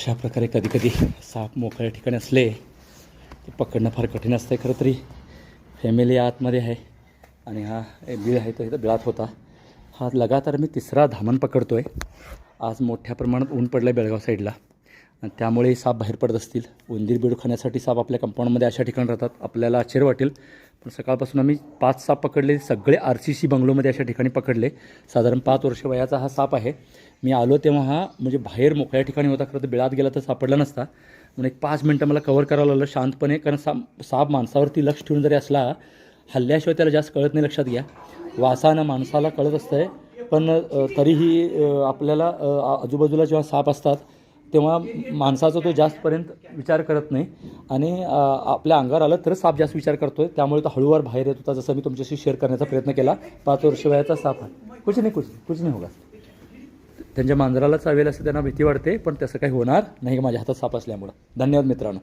अशा प्रकारे कधी कधी साप मोकळ्या ठिकाणी असले ते पकडणं फार कठीण असतं आहे खरं तरी. फॅमिली आतमध्ये आहे आणि हा बिळ आहे तो इथं बिळात होता. हा लगातार मी तिसरा धामण पकडतो आहे आज मोठ्या प्रमाणात ऊन पडलं आहे बेळगाव साईडला. आणि त्यामुळे साप बाहेर पडत असतील. उंदीर बिडू खाण्यासाठी साप आपल्या कंपाऊंडमध्ये अशा ठिकाणी राहतात. आपल्याला आश्चर्य वाटेल. सकाळपासून आम्ही पाच साप पकडले. सगळे आर सी सी बंगलोमध्ये अशा ठिकाणी पकडले. साधारण पाच वर्ष वयाचा हा साप आहे. मी आलो तेव्हा हा म्हणजे बाहेर मोकळ्या ठिकाणी होता. खरं तर बिळात गेला तर सापडला नसता. म्हणून एक पाच मिनटं मला कवर करावं लागलं शांतपणे. कारण साप साप माणसावरती लक्ष ठेवून जरी असला हल्ल्याशिवाय त्याला जास्त कळत नाही लक्षात घ्या. वासानं माणसाला कळत असतं आहे पण तरीही आपल्याला आजूबाजूला जेव्हा साप असतात तेव्हा माणसाचा तो जास्तपर्यंत विचार करत नाही. आणि आपल्या अंगावर आलं तरच साप जास्त विचार करतोय. त्यामुळे तो हळूवार बाहेर येत होता जसं मी तुमच्याशी शेअर करण्याचा प्रयत्न केला. पाच वर्ष वयाचा साप आहे कुछ नाही कुछ कुछ नाही होगा. त्यांच्या मांजराला चावेल असं त्यांना भीती वाटते पण तसं काही होणार नाही माझ्या हातात साप असल्यामुळं. धन्यवाद मित्रांनो.